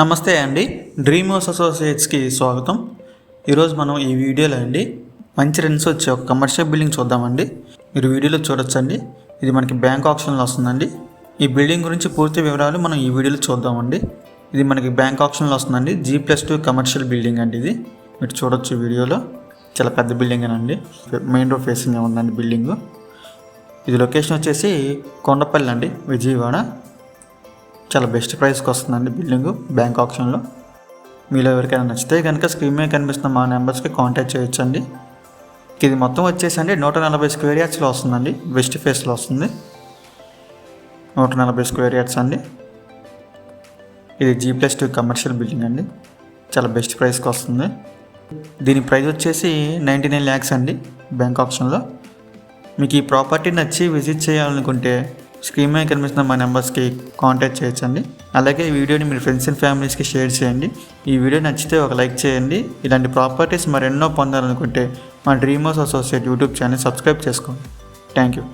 నమస్తే అండి. డ్రీమ్స్ అసోసియేట్స్కి స్వాగతం. ఈరోజు మనం ఈ వీడియోలో అండి మంచి రెంట్స్ వచ్చే ఒక కమర్షియల్ బిల్డింగ్ చూద్దామండి. మీరు వీడియోలో చూడొచ్చండి. ఇది మనకి బ్యాంక్ ఆప్షన్లో వస్తుందండి. ఈ బిల్డింగ్ గురించి పూర్తి వివరాలు మనం ఈ వీడియోలో చూద్దామండి. ఇది మనకి బ్యాంక్ ఆప్షన్లో వస్తుందండి. G plus two commercial building అండి ఇది. మీరు చూడొచ్చు వీడియోలో. చాలా పెద్ద బిల్డింగ్ అండి మెయిన్ రోడ్ ఫేసింగ్ ఉందండి బిల్డింగ్. ఇది లొకేషన్ వచ్చేసి కొండపల్లి అండి విజయవాడ. చాలా బెస్ట్ ప్రైస్కి వస్తుందండి బిల్డింగ్ బ్యాంక్ ఆప్షన్లో. మీలో ఎవరికైనా నచ్చితే కనుక స్క్రీన్ మీద కనిపిస్తున్న మా నెంబర్స్కి కాంటాక్ట్ చేయొచ్చండి. ఇది మొత్తం వచ్చేసండి నూట నలభై స్క్వేర్ యార్డ్స్లో వస్తుందండి వెస్ట్ ఫేస్లో వస్తుంది. నూట నలభై స్క్వేర్ యార్డ్స్ అండి. ఇది G plus two commercial building అండి చాలా బెస్ట్ ప్రైస్కి వస్తుంది. దీని ప్రైస్ వచ్చేసి నైంటీ నైన్ ల్యాక్స్ అండి బ్యాంక్ ఆప్షన్లో. మీకు ఈ ప్రాపర్టీ నచ్చి విజిట్ చేయాలనుకుంటే స్క్రీన్ మీద కనిపిస్తున్న మా నెంబర్స్కి కాంటాక్ట్ చేయొచ్చండి. అలాగే ఈ వీడియోని మీరు ఫ్రెండ్స్ అండ్ ఫ్యామిలీస్కి షేర్ చేయండి. ఈ వీడియో నచ్చితే ఒక లైక్ చేయండి. ఇలాంటి ప్రాపర్టీస్ మరెన్నో పొందాలనుకుంటే మా dream associate YouTube channel subscribe చేసుకోండి. Thank you